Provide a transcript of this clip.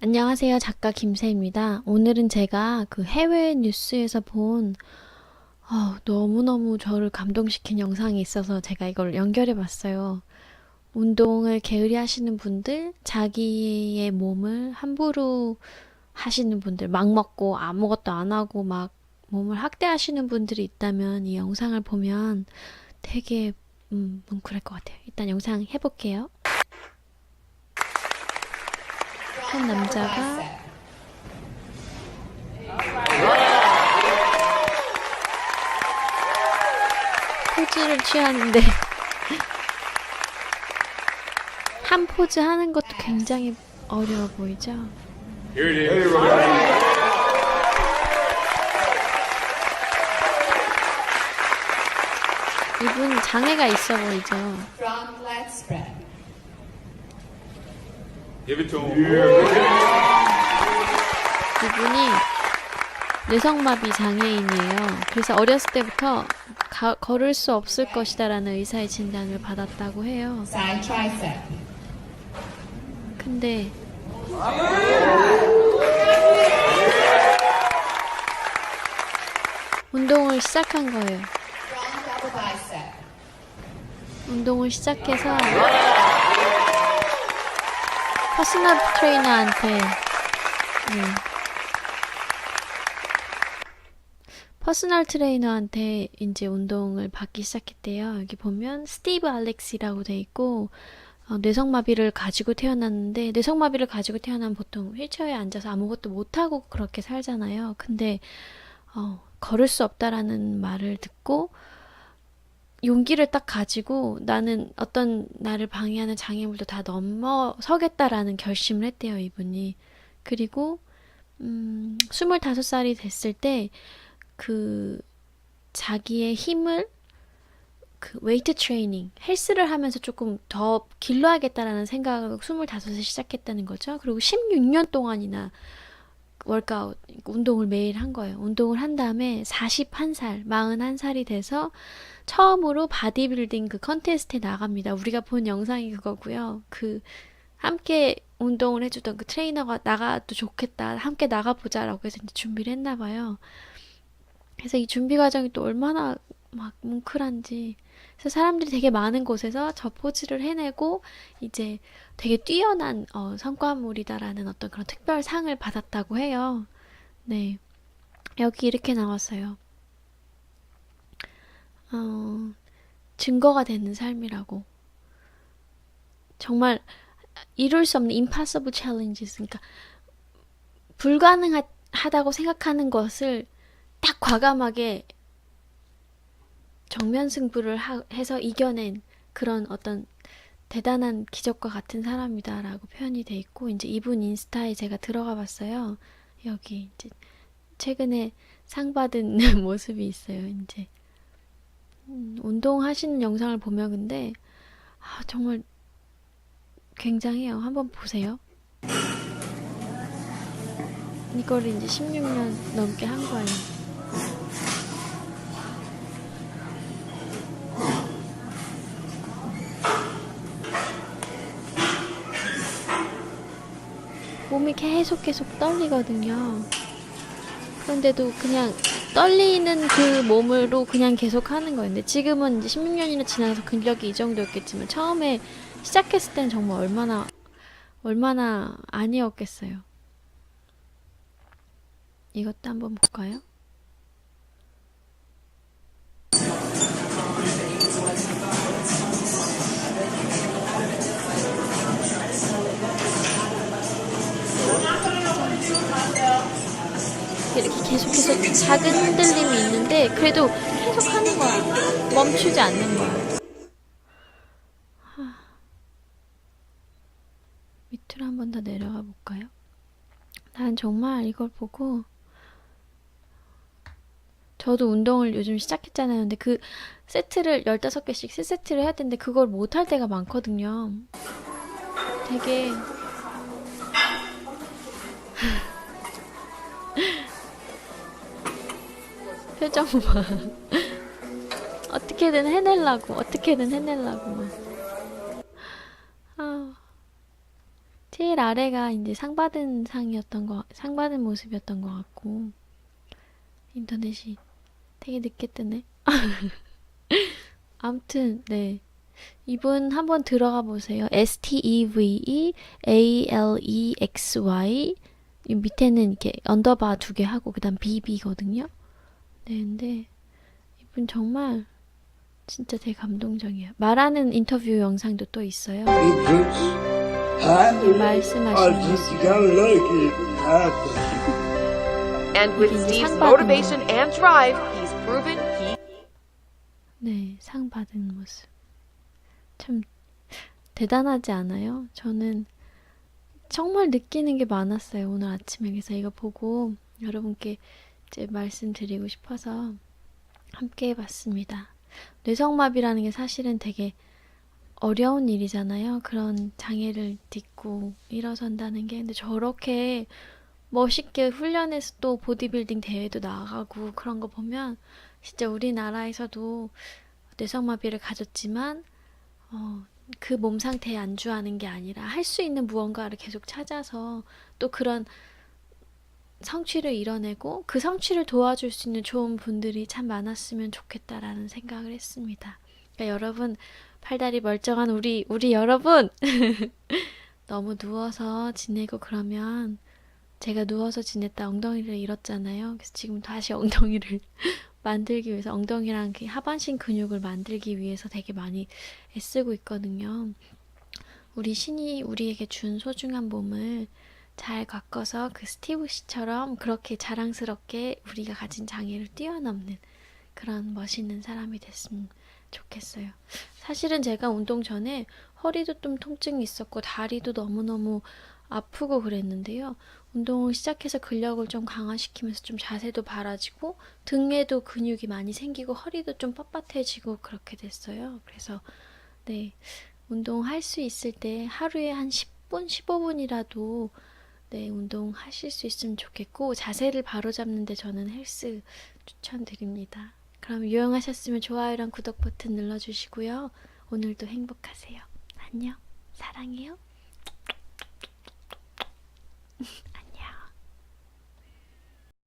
안녕하세요. 작가 김세입니다. 오늘은 제가 그 해외 뉴스에서 본 어, 너무너무 저를 감동시킨 영상이 있어서 제가 이걸 연결해 봤어요. 운동을 게으리 하시는 분들, 자기의 몸을 함부로 하시는 분들, 막 먹고 아무것도 안 하고 막 몸을 학대하시는 분들이 있다면 이 영상을 보면 되게 음, 뭉클할 것 같아요. 일단 영상 해볼게요. 한 남자가 포즈를 취하는데 한 포즈 하는 것도 굉장히 어려워 보이죠? 이분 장애가 있어 보이죠? Him. 이분이 뇌성마비 장애인이에요. 그래서 어렸을 때부터 가- 걸을 수 없을 것이다라는 의사의 진단을 받았다고 해요. 근데 운동을 시작한 거예요. 운동을 시작해서 퍼스널 트레이너한테 네. 퍼스널 트레이너한테 이제 운동을 받기 시작했대요. 여기 보면 스티브 알렉시라고 돼 있고 어, 뇌성마비를 가지고 태어났는데 뇌성마비를 가지고 태어나면 보통 휠체어에 앉아서 아무것도 못하고 그렇게 살잖아요. 근데 어, 걸을 수 없다라는 말을 듣고 용기를 딱 가지고 나는 어떤 나를 방해하는 장애물도 다 넘어서겠다라는 결심을 했대요, 이분이. 그리고, 음, 25살이 됐을 때, 그, 자기의 힘을, 그, 웨이트 트레이닝, 헬스를 하면서 조금 더 길러야겠다라는 생각을 25세 시작했다는 거죠. 그리고 16년 동안이나 월크아웃, 운동을 매일 한 거예요. 운동을 한 다음에 41살, 41살이 돼서 처음으로 바디빌딩 그 컨테스트에 나갑니다. 우리가 본 영상이 그거고요. 그 함께 운동을 해주던 그 트레이너가 나가도 좋겠다. 함께 나가보자라고 해서 이제 준비를 했나 봐요. 그래서 이 준비 과정이 또 얼마나 막 뭉클한지. 그래서 사람들이 되게 많은 곳에서 저 포즈를 해내고 이제 되게 뛰어난 어, 성과물이다라는 어떤 그런 특별 상을 받았다고 해요. 네. 여기 이렇게 나왔어요. 어, 증거가 되는 삶이라고. 정말 이룰 수 없는 impossible challenges. 그러니까 불가능하다고 생각하는 것을 딱 과감하게 정면 승부를 하- 해서 이겨낸 그런 어떤 대단한 기적과 같은 사람이다라고 표현이 돼 있고 이제 이분 인스타에 제가 들어가 봤어요. 여기 이제 최근에 상 받은 모습이 있어요. 이제 음, 운동하시는 영상을 보면 근데 아, 정말 굉장해요. 한번 보세요. 이거를 이제 16년 넘게 한 거예요. 몸이 계속 계속 떨리거든요. 그런데도 그냥 떨리는 그 몸으로 그냥 계속 하는 거였는데 지금은 이제 16년이나 지나서 근력이 이 정도였겠지만 처음에 시작했을 때는 정말 얼마나 얼마나 아니었겠어요. 이것도 한번 볼까요? 계속해서 작은 흔들림이 있는데 그래도 계속 하는 거야. 멈추지 않는 거야. 하. 밑으로 한 번 더 내려가 볼까요? 난 정말 이걸 보고 저도 운동을 요즘 시작했잖아요. 근데 그 세트를 15개씩 세 세트를 해야 되는데 그걸 못 할 때가 많거든요. 되게 표정 봐. 어떻게든 해내려고, 어떻게든 막. 아, 제일 아래가 이제 상 받은 상이었던 거, 상 받은 모습이었던 것 같고, 인터넷이 되게 늦게 뜨네. 아무튼, 네. 이분 한번 들어가 보세요. S-T-E-V-E A-L-E-X-Y 이 밑에는 이렇게 언더바 두 개 하고 그다음 BB거든요. 네, 근데 이분 정말 진짜 되게 감동적이에요. 말하는 인터뷰 영상도 또 있어요. 말씀하시는 네, 상 받은 모습. 참 대단하지 않아요? 저는 정말 느끼는 게 많았어요. 오늘 아침에 그래서 이거 보고 여러분께 이제 말씀드리고 싶어서 함께 해봤습니다. 뇌성마비라는 게 사실은 되게 어려운 일이잖아요. 그런 장애를 딛고 일어선다는 게. 근데 저렇게 멋있게 훈련해서 또 보디빌딩 대회도 나가고 그런 거 보면 진짜 우리나라에서도 뇌성마비를 가졌지만 어, 그 몸 상태에 안주하는 게 아니라 할 수 있는 무언가를 계속 찾아서 또 그런 성취를 이뤄내고 그 성취를 도와줄 수 있는 좋은 분들이 참 많았으면 좋겠다라는 생각을 했습니다. 그러니까 여러분 팔다리 멀쩡한 우리 우리 여러분 너무 누워서 지내고 그러면 제가 누워서 지냈다 엉덩이를 잃었잖아요. 그래서 지금 다시 엉덩이를 만들기 위해서 엉덩이랑 그 하반신 근육을 만들기 위해서 되게 많이 애쓰고 있거든요. 우리 신이 우리에게 준 소중한 몸을 잘 가꿔서 그 스티브 씨처럼 그렇게 자랑스럽게 우리가 가진 장애를 뛰어넘는 그런 멋있는 사람이 됐으면 좋겠어요. 사실은 제가 운동 전에 허리도 좀 통증이 있었고 다리도 너무너무 아프고 그랬는데요. 운동을 시작해서 근력을 좀 강화시키면서 좀 자세도 바라지고 등에도 근육이 많이 생기고 허리도 좀 뻣뻣해지고 그렇게 됐어요. 그래서 네. 운동할 수 있을 때 하루에 한 10분, 15분이라도 네, 운동하실 수 있으면 좋겠고 자세를 바로 잡는데 저는 헬스 추천드립니다. 그럼 유용하셨으면 좋아요랑 구독 버튼 눌러주시고요. 오늘도 행복하세요. 안녕. 사랑해요.